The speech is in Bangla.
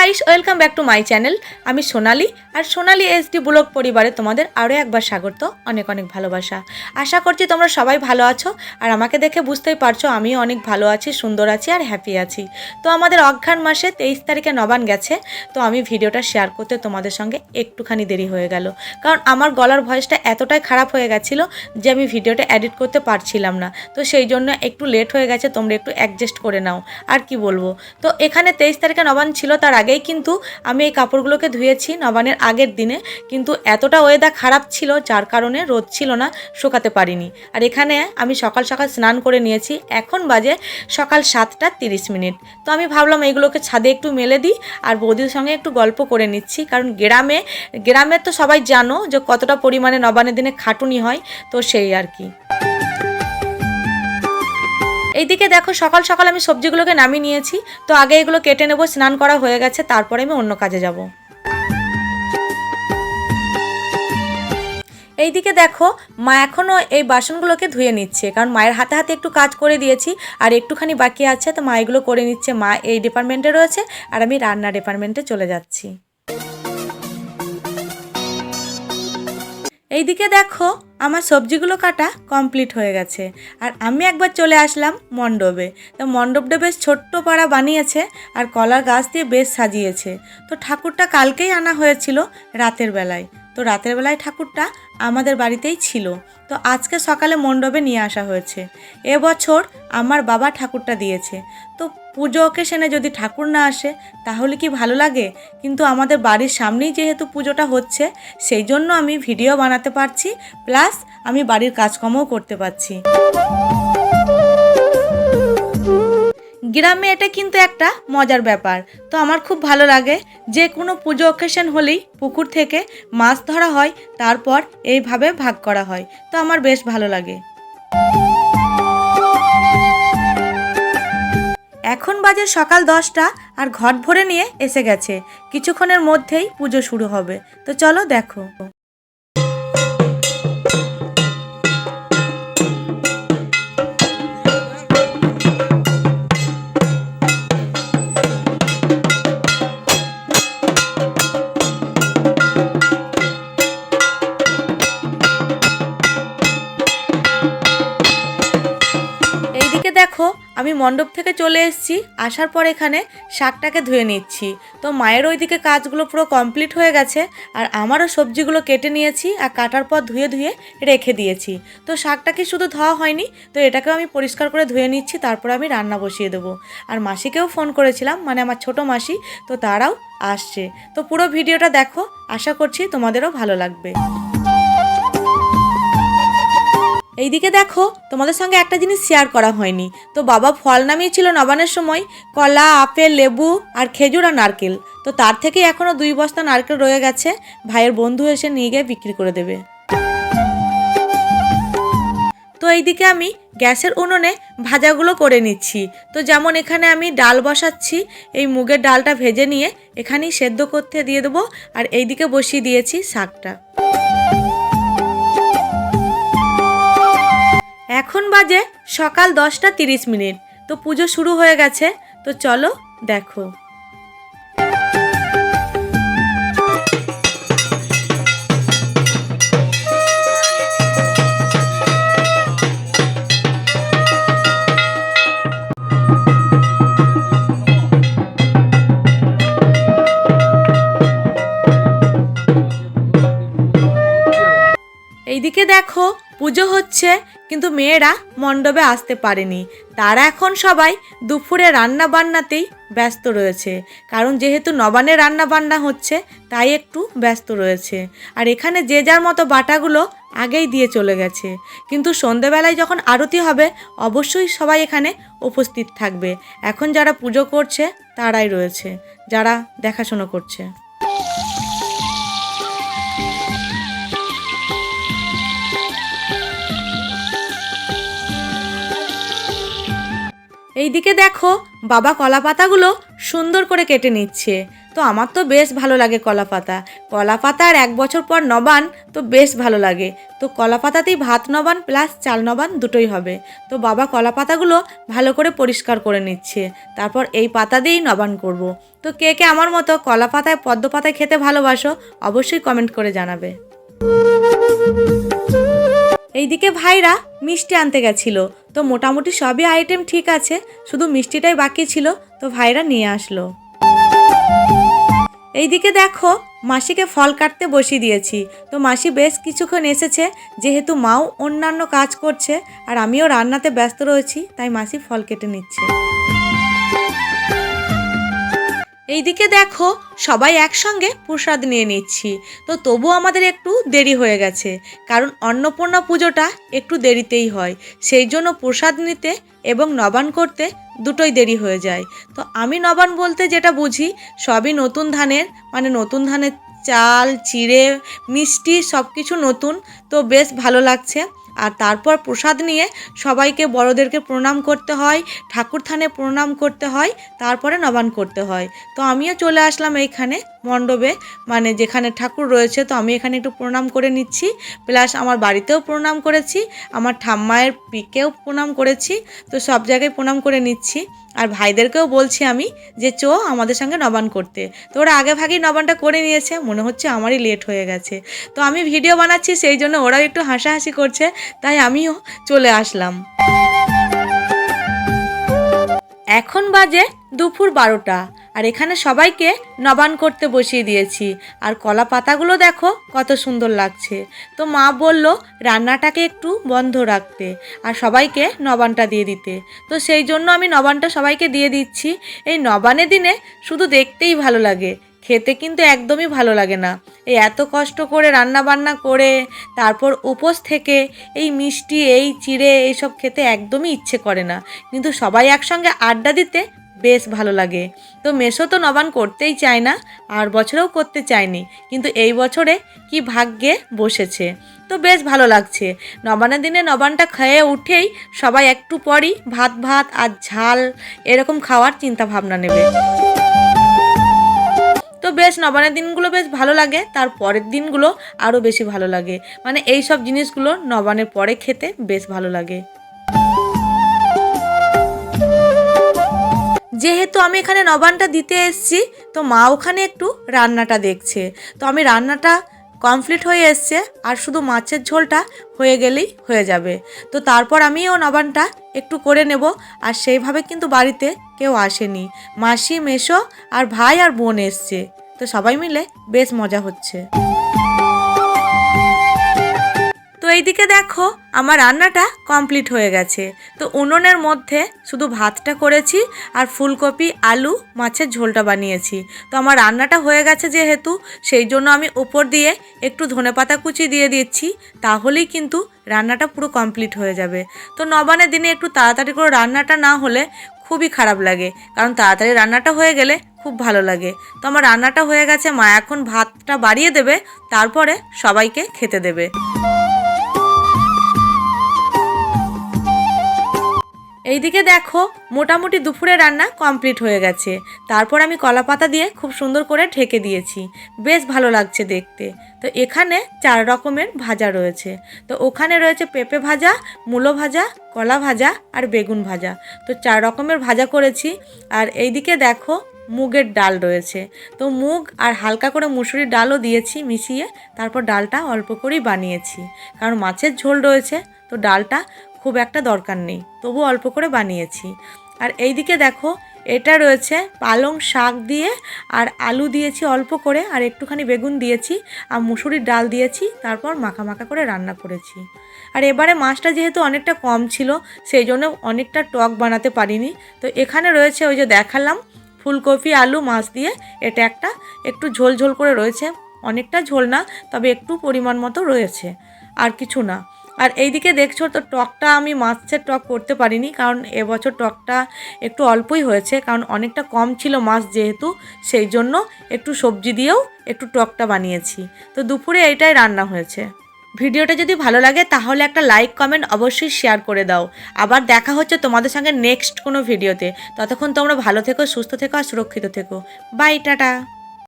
Guys welcome back to my channel আমি সোনালি, আর সোনালি এসডি ব্লগ পরিবারে তোমাদের আরও একবার স্বাগত, অনেক অনেক ভালোবাসা। আশা করছি তোমরা সবাই ভালো আছো, আর আমাকে দেখে বুঝতেই পারছ আমিও অনেক ভালো আছি, সুন্দর আছি, আর হ্যাপি আছি। তো আমাদের অঘ্রাণ মাসে তেইশ তারিখে নবান গেছে, তো আমি ভিডিওটা শেয়ার করতে তোমাদের সঙ্গে একটুখানি দেরি হয়ে গেল। কারণ আমার গলার ভয়েসটা এতটাই খারাপ হয়ে গেছিল যে আমি ভিডিওটা এডিট করতে পারছিলাম না। তো সেই জন্য একটু লেট হয়ে গেছে, তোমরা একটু অ্যাডজাস্ট করে নাও, আর কি বলব। তো এখানে তেইশ তারিখে নবান ছিল, তার আগেই কিন্তু আমি এই কাপড়গুলোকে ধুয়েছি নবানের আগের দিনে। কিন্তু এতটা ওয়েদার খারাপ ছিল, যার কারণে রোদ ছিল না, শুকাতে পারিনি। আর এখানে আমি সকাল সকাল স্নান করে নিয়েছি। এখন বাজে সকাল সাতটা তিরিশ মিনিট। তো আমি ভাবলাম এইগুলোকে ছাদে একটু মেলে দিই আর বৌদির সঙ্গে একটু গল্প করে নিচ্ছি। কারণ গ্রামে, গ্রামের তো সবাই জানো যে কতটা পরিমাণে নবানের দিনে খাটুনি হয়, তো সেই আর কি। এইদিকে দেখো, সকাল সকাল আমি সবজিগুলোকে নামিয়ে নিয়েছি। তো আগে এগুলো কেটে নেব, স্নান করা হয়ে গেছে, তারপরে আমি অন্য কাজে যাব। এইদিকে দেখো, মা এখনও এই বাসনগুলোকে ধুয়ে নিচ্ছে, কারণ মায়ের হাতে হাতে একটু কাজ করে দিয়েছি, আর একটুখানি বাকি আছে, তো মা এগুলো করে নিচ্ছে। মা এই ডিপার্টমেন্টে রয়েছে, আর আমি রান্না ডিপার্টমেন্টে চলে যাচ্ছি। এইদিকে দেখো, আমার সবজিগুলো কাটা কমপ্লিট হয়ে গেছে। আর আমি একবার চলে আসলাম মণ্ডপে। তো মণ্ডপটা বেশ ছোট্ট পাড়া বানিয়েছে আর কলার গাছ দিয়ে বেশ সাজিয়েছে। তো ঠাকুরটা কালকেই আনা হয়েছিল রাতের বেলায়। তো রাতের বেলায় ঠাকুরটা আমাদের বাড়িতেই ছিল। তো আজকে সকালে মণ্ডপে নিয়ে আসা হয়েছে। এবছর আমার বাবা ঠাকুরটা দিয়েছে। তো পুজো অকেশনে যদি ঠাকুর না আসে, তাহলে কি ভালো লাগে? কিন্তু আমাদের বাড়ির সামনেই যেহেতু পুজোটা হচ্ছে, সেই জন্য আমি ভিডিও বানাতে পারছি প্লাস আমি বাড়ির কাজকর্মও করতে পারছি। গ্রামে এটা কিন্তু একটা মজার ব্যাপার। তো আমার খুব ভালো লাগে যে কোনো পুজো অকেশন হলেই পুকুর থেকে মাছ ধরা হয়, তারপর এইভাবে ভাগ করা হয়। তো আমার বেশ ভালো লাগে। এখন বাজে সকাল দশটা আর ঘট ভরে নিয়ে এসে গেছে। কিছুক্ষণের মধ্যেই পুজো শুরু হবে। তো চলো দেখো। মণ্ডপ থেকে চলে এসেছি। আসার পর এখানে শাকটাকে ধুয়ে নিচ্ছি। তো মায়ের ওইদিকে কাজগুলো পুরো কমপ্লিট হয়ে গেছে আর আমারও সবজিগুলো কেটে নিয়েছি আর কাটার পর ধুয়ে ধুয়ে রেখে দিয়েছি। তো শাকটাকে শুধু ধোয়া হয়নি, তো এটাকেও আমি পরিষ্কার করে ধুয়ে নিচ্ছি, তারপর আমি রান্না বসিয়ে দেবো। আর মাসিকেও ফোন করেছিলাম মানে আমার ছোট মাসি, তো তারাও আসছে। তো পুরো ভিডিওটা দেখো, আশা করছি তোমাদেরও ভালো লাগবে। এইদিকে দেখো, তোমাদের সঙ্গে একটা জিনিস শেয়ার করা হয়নি। তো বাবা ফল নামিয়েছিল নবানের সময়, কলা, আপেল, লেবু আর খেজুর আর নারকেল। তো তার থেকে এখনও দুই বস্তা নারকেল রয়ে গেছে, ভাইয়ের বন্ধু এসে নিয়ে গিয়ে বিক্রি করে দেবে। তো এইদিকে আমি গ্যাসের উনুনে ভাজাগুলো করে নিচ্ছি। তো যেমন এখানে আমি ডাল বসাচ্ছি, এই মুগের ডালটা ভেজে নিয়ে এখানেই সেদ্ধ করতে দিয়ে দেবো, আর এইদিকে বসিয়ে দিয়েছি শাকটা। এখন বাজে সকাল দশটা তিরিশ মিনিট। তো পুজো শুরু হয়ে গেছে। তো চলো, দেখো। এইদিকে দেখো, পুজো হচ্ছে। কিন্তু মেয়েরা মণ্ডপে আসতে পারেনি। তারা এখন সবাই দুপুরে রান্না বান্নাতেই ব্যস্ত রয়েছে। কারণ যেহেতু নবানে রান্না বান্না হচ্ছে, তাই একটু ব্যস্ত রয়েছে। আর এখানে যে যার মতো বাটাগুলো আগেই দিয়ে চলে গেছে। কিন্তু সন্ধেবেলায় যখন আরতি হবে, অবশ্যই সবাই এখানে উপস্থিত থাকবে। এখন যারা পুজো করছে, তারাই রয়েছে, যারা দেখাশুনো করছে। এইদিকে দেখো, বাবা কলা পাতাগুলো সুন্দর করে কেটে নিচ্ছে। তো আমার তো বেশ ভালো লাগে কলা পাতা কলা পাতা আর এক বছর পর নবান তো বেশ ভালো লাগে। তো কলা পাতাতেই ভাত নবান প্লাস চাল নবান দুটোই হবে। তো বাবা কলা পাতাগুলো ভালো করে পরিষ্কার করে নিচ্ছে। তারপর এই পাতা দিয়েই নবান করব। তো কে কে আমার মতো কলা পাতায় পদ্ম পাতায় খেতে ভালোবাসো, অবশ্যই কমেন্ট করে জানাবে। এইদিকে ভাইরা মিষ্টি আনতে গেছিল। তো মোটামুটি সবই আইটেম ঠিক আছে, শুধু মিষ্টিটাই বাকি ছিল, তো ভাইরা নিয়ে আসলো। এইদিকে দেখো, মাসিকে ফল কাটতে বসিয়ে দিয়েছি। তো মাসি বেশ কিছুক্ষণ এসেছে, যেহেতু মাও অন্যান্য কাজ করছে, আর আমিও রান্নাতে ব্যস্ত রয়েছি, তাই মাসি ফল কেটে নিচ্ছে। এইদিকে দেখো, সবাই একসঙ্গে প্রসাদ নিয়ে নিচ্ছি। তো তবু আমাদের একটু দেরি হয়ে গেছে, কারণ অন্নপূর্ণা পুজোটা একটু দেরিতেই হয়। সেই জন্য প্রসাদ নিতে এবং নবান করতে দুটোই দেরি হয়ে যায়। তো আমি নবান বলতে যেটা বুঝি, সবই নতুন ধানের মানে নতুন ধানের চাল, চিড়ে, মিষ্টি সব কিছু নতুন। তো বেশ ভালো লাগছে। আর তারপর প্রসাদ নিয়ে সবাইকে বড়দেরকে প্রণাম করতে হয় ঠাকুর থানে প্রণাম করতে হয়, তারপরে নবান করতে হয়। তো আমিও চলে আসলাম এইখানে। মণ্ডপে মানে যেখানে ঠাকুর রয়েছে, তো আমি এখানে একটু প্রণাম করে নিচ্ছি। প্লাস আমার বাড়িতেও প্রণাম করেছি, আমার ঠাম্মায়ের পিকেও প্রণাম করেছি, তো সব জায়গায় প্রণাম করে নিচ্ছি। আর ভাইদেরকেও বলছি আমি যে, চো আমাদের সঙ্গে নবান করতে। তো ওরা আগে ভাগেই নবানটা করে নিয়েছে, মনে হচ্ছে আমারই লেট হয়ে গেছে। তো আমি ভিডিও বানাচ্ছি, সেই জন্য ওরাও একটু হাসাহাসি করছে, তাই আমিও চলে আসলাম। এখন বাজে দুপুর বারোটা। আর এখানে সবাইকে নবান করতে বসিয়ে দিয়েছি। আর কলা পাতাগুলো দেখো, কত সুন্দর লাগছে। তো মা বলল, রান্নাটাকে একটু বন্ধ রাখতে আর সবাইকে নবানটা দিয়ে দিতে। তো সেই জন্য আমি নবানটা সবাইকে দিয়ে দিচ্ছি। এই নবানের দিনে শুধু দেখতেই ভালো লাগে, খেতে কিন্তু একদমই ভালো লাগে না। এই এত কষ্ট করে রান্না বান্না করে, তারপর উপোস থেকে এই মিষ্টি, এই চিড়ে, এইসব খেতে একদমই ইচ্ছে করে না। কিন্তু সবাই একসঙ্গে আড্ডা দিতে বেশ ভালো লাগে। তো মেশো তো নবান করতেই চায় না, আর বছরেও করতে চায়নি। কিন্তু এই বছরে কি ভাগ্যে বসেছে। তো বেশ ভালো লাগছে। নবানের দিনে নবানটা খেয়ে উঠেই সবাই একটু পরই ভাত ভাত আর ঝাল এরকম খাওয়ার চিন্তা ভাবনা নেবে। তো বেশ নবানের দিনগুলো বেশ ভালো লাগে, তার পরের দিনগুলো আরও বেশি ভালো লাগে। মানে এই সব জিনিসগুলো নবানের পরে খেতে বেশ ভালো লাগে। যেহেতু আমি এখানে নবানটা দিতে এসেছি, তো মা ওখানে একটু রান্নাটা দেখছে। তো আমি রান্নাটা কমপ্লিট হয়ে এসছে, আর শুধু মাছের ঝোলটা হয়ে গেলেই হয়ে যাবে। তো তারপর আমি ও নবানটা একটু করে নেব, আর সেইভাবে কিন্তু বাড়িতে কেউ আসেনি। মাসি মেশো আর ভাই আর বোন এসছে। তো সবাই মিলে বেশ মজা হচ্ছে। এইদিকে দেখো, আমার রান্নাটা কমপ্লিট হয়ে গেছে। তো উনুনের মধ্যে শুধু ভাতটা করেছি আর ফুলকপি, আলু, মাছের ঝোলটা বানিয়েছি। তো আমার রান্নাটা হয়ে গেছে যেহেতু, সেই জন্য আমি উপর দিয়ে একটু ধনেপাতা কুচি দিয়ে দিচ্ছি, তাহলেই কিন্তু রান্নাটা পুরো কমপ্লিট হয়ে যাবে। তো নবানের দিনে একটু তাড়াতাড়ি করে রান্নাটা না হলে খুবই খারাপ লাগে, কারণ তাড়াতাড়ি রান্নাটা হয়ে গেলে খুব ভালো লাগে। তো আমার রান্নাটা হয়ে গেছে, মা এখন ভাতটা বাড়িয়ে দেবে, তারপরে সবাইকে খেতে দেবে। এইদিকে দেখো, মোটামুটি দুপুরে রান্না কমপ্লিট হয়ে গেছে। তারপর আমি কলা পাতা দিয়ে খুব সুন্দর করে ঢেকে দিয়েছি। বেশ ভালো লাগছে দেখতে। তো এখানে চার রকমের ভাজা রয়েছে। তো ওখানে রয়েছে পেঁপে ভাজা, মূলো ভাজা, কলা ভাজা আর বেগুন ভাজা। তো চার রকমের ভাজা করেছি। আর এইদিকে দেখো, মুগের ডাল রয়েছে। তো মুগ আর হালকা করে মুসুরির ডালও দিয়েছি মিশিয়ে, তারপর ডালটা অল্প করেই বানিয়েছি। কারণ মাছের ঝোল রয়েছে, তো ডালটা খুব একটা দরকার নেই, তবু অল্প করে বানিয়েছি। আর এইদিকে দেখো, এটা রয়েছে পালং শাক দিয়ে, আর আলু দিয়েছি অল্প করে, আর একটুখানি বেগুন দিয়েছি, আর মুসুরির ডাল দিয়েছি, তারপর মাখা মাখা করে রান্না করেছি। আর এবারে মাছটা যেহেতু অনেকটা কম ছিল, সেই জন্য অনেকটা টক বানাতে পারিনি। তো এখানে রয়েছে ওই যে দেখালাম, ফুলকপি, আলু, মাছ দিয়ে, এটা একটা একটু ঝোল ঝোল করে রয়েছে। অনেকটা ঝোল না, তবে একটু পরিমাণ মতো রয়েছে, আর কিছু না। আর এইদিকে দেখছ তো টকটা আমি মাছের টক করতে পারিনি, কারণ এবছর টকটা একটু অল্পই হয়েছে, কারণ অনেকটা কম ছিল মাছ যেহেতু, সেই জন্য একটু সবজি দিয়েও একটু টকটা বানিয়েছি। তো দুপুরে এইটাই রান্না হয়েছে। ভিডিওটা যদি ভালো লাগে তাহলে একটা লাইক, কমেন্ট অবশ্যই শেয়ার করে দাও। আবার দেখা হচ্ছে তোমাদের সঙ্গে নেক্সট কোনো ভিডিওতে। ততক্ষণ তোমরা ভালো থেকো, সুস্থ থেকো আর সুরক্ষিত থেকো। Bye, tata.